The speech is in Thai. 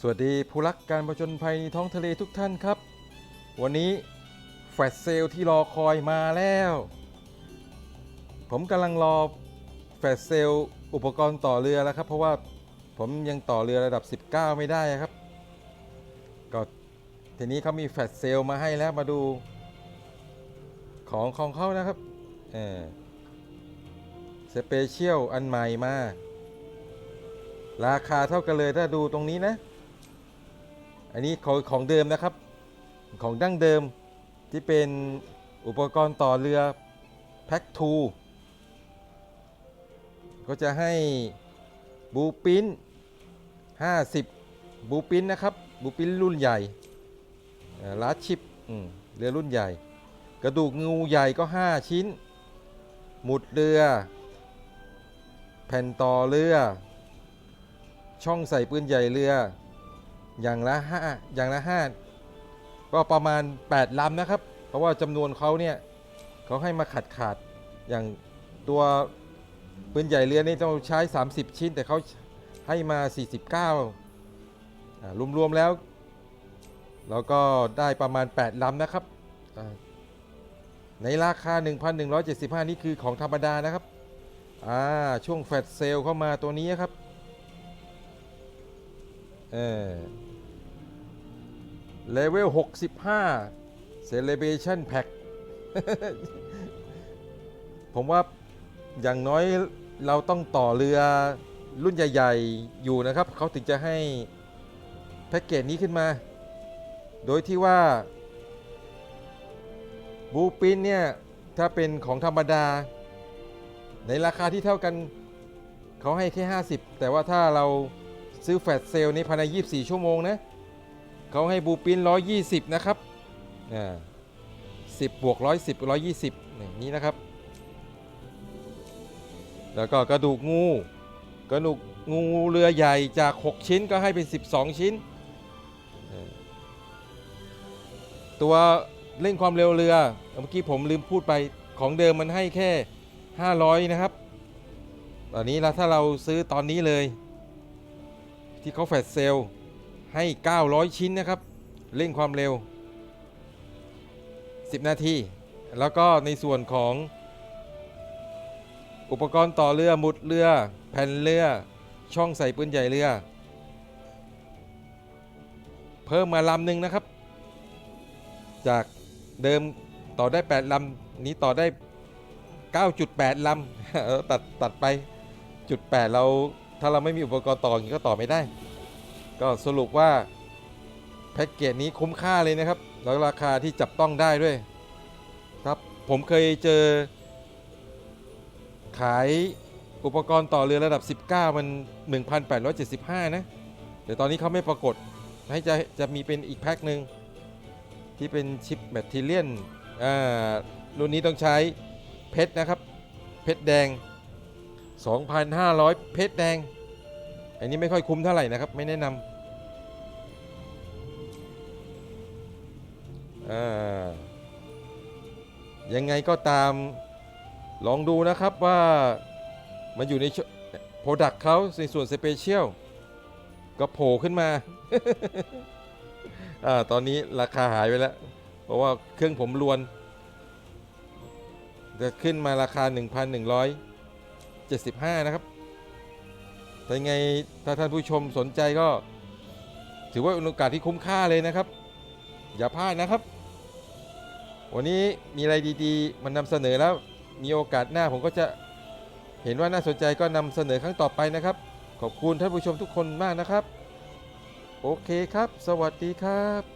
สวัสดีผู้รักการประจนภัยในท้องทะเลทุกท่านครับ วันนี้แฟลชเซลที่รอคอยมาแล้ว ผมกำลังรอแฟลชเซลอุปกรณ์ต่อเรือแล้วครับ เพราะว่าผมยังต่อเรือระดับ 19 ไม่ได้ครับ ก็ทีนี้เขามีแฟลชเซลมาให้แล้วมาดูของของเขานะครับเออสเปเชียลอันใหม่มาราคาเท่ากันเลยถ้าดูตรงนี้นะ อันนี้ของของเดิมนะครับ ของดั้งเดิมที่เป็นอุปกรณ์ต่อเรือแพ็คทูก็จะให้บูปิน50 บูปินนะครับ บูปินรุ่นใหญ่ลาชิปเรือรุ่นใหญ่ กระดูกงูใหญ่ก็ 5 ชิ้น หมุดเรือ แผ่นต่อเรือ ช่องใส่ปืนใหญ่เรือ อย่างละห้าอย่างละห้าก็ประมาณ 8ลำนะครับ เพราะว่าจำนวนเขาเนี่ยเขาให้มาขัดขาดอย่างตัวปืนใหญ่เรือนี่ต้องใช้ 30 ชิ้น แต่เขาให้มา 49อ่ารวมๆแล้วเราก็ได้ประมาณ 8ลำนะครับ ในราคา 1,175 นี่คือของธรรมดานะครับอ่าช่วงแฟลชเซลเข้ามาตัวนี้ครับ เออ เลเวล 65 Celebration Pack ผมว่าอย่างน้อยเราต้องต่อเรือรุ่นใหญ่ ๆ อยู่นะครับ เขาถึงจะให้แพ็กเกจนี้ขึ้นมา โดยที่ว่าบูปินเนี่ย ถ้าเป็นของธรรมดา ในราคาที่เท่ากันเขาให้แค่ 50 แต่ว่าถ้าเราซื้อแฟลชเซลนี้ภายใน 24 ชั่วโมงนะ เขาให้บูปิน120 นะครับอ่า10บวก110 120นี่นี่นะครับ แล้วก็กระดูกงู กระดูกงูเรือใหญ่จาก 6 ชิ้นก็ให้เป็น 12 ชิ้น ตัวเร่งความเร็วเรือ เมื่อกี้ผมลืมพูดไปของเดิมมันให้แค่ 500 นะครับ ตอนนี้แล้วถ้าเราซื้อตอนนี้เลย ที่เขาแฟลชเซล ให้ 900 ชิ้นนะครับ เร่งความเร็ว 10 นาที แล้วก็ในส่วนของ อุปกรณ์ต่อเรือมุดเรือ แผ่นเรือ ช่องใส่ปืนใหญ่เรือ เพิ่มมาลำหนึ่งนะครับ จากเดิมต่อได้ 8 ลำ นี้ต่อได้ 9.8 ลำตัดตัดไปจุด8เราถ้าเราไม่มีอุปกรณ์ต่ออย่างนี้ก็ต่อไม่ได้ ก็สรุปว่าแพ็กเกจนี้คุ้มค่าเลยนะครับ แล้วราคาที่จับต้องได้ด้วยครับผมเคยเจอ ขายอุปกรณ์ต่อเรือระดับ 19 มัน 1,875 นะเดี๋ยวตอนนี้เขาไม่ปรากฏให้จะจะมีเป็นอีกแพ็คหนึ่งที่เป็นชิปแบตเตอรี่ยนอ่ารุ่นนี้ต้องใช้เพชรนะครับ เพชรแดง 2,500 เพชรแดง อันนี้ไม่ค่อยคุ้มเท่าไหร่นะครับ ไม่แนะนำอ่ายังไงก็ตามลองดูนะครับว่ามันอยู่ในโปรดักต์เขาในส่วนสเปเชียลก็โผล่ขึ้นมาอ่าตอนนี้ราคาหายไปแล้ว เพราะว่าเครื่องผมลวน จะขึ้นมาราคา 1,175 นะครับ แต่ยังไงถ้าท่านผู้ชมสนใจก็ ถือว่าโอกาสที่คุ้มค่าเลยนะครับ อย่าพลาดนะครับ วันนี้มีอะไรดีๆ มันนำเสนอแล้ว มีโอกาสหน้าผมก็จะเห็นว่าน่าสนใจก็นำเสนอครั้งต่อไปนะครับ ขอบคุณท่านผู้ชมทุกคนมากนะครับ โอเคครับ สวัสดีครับ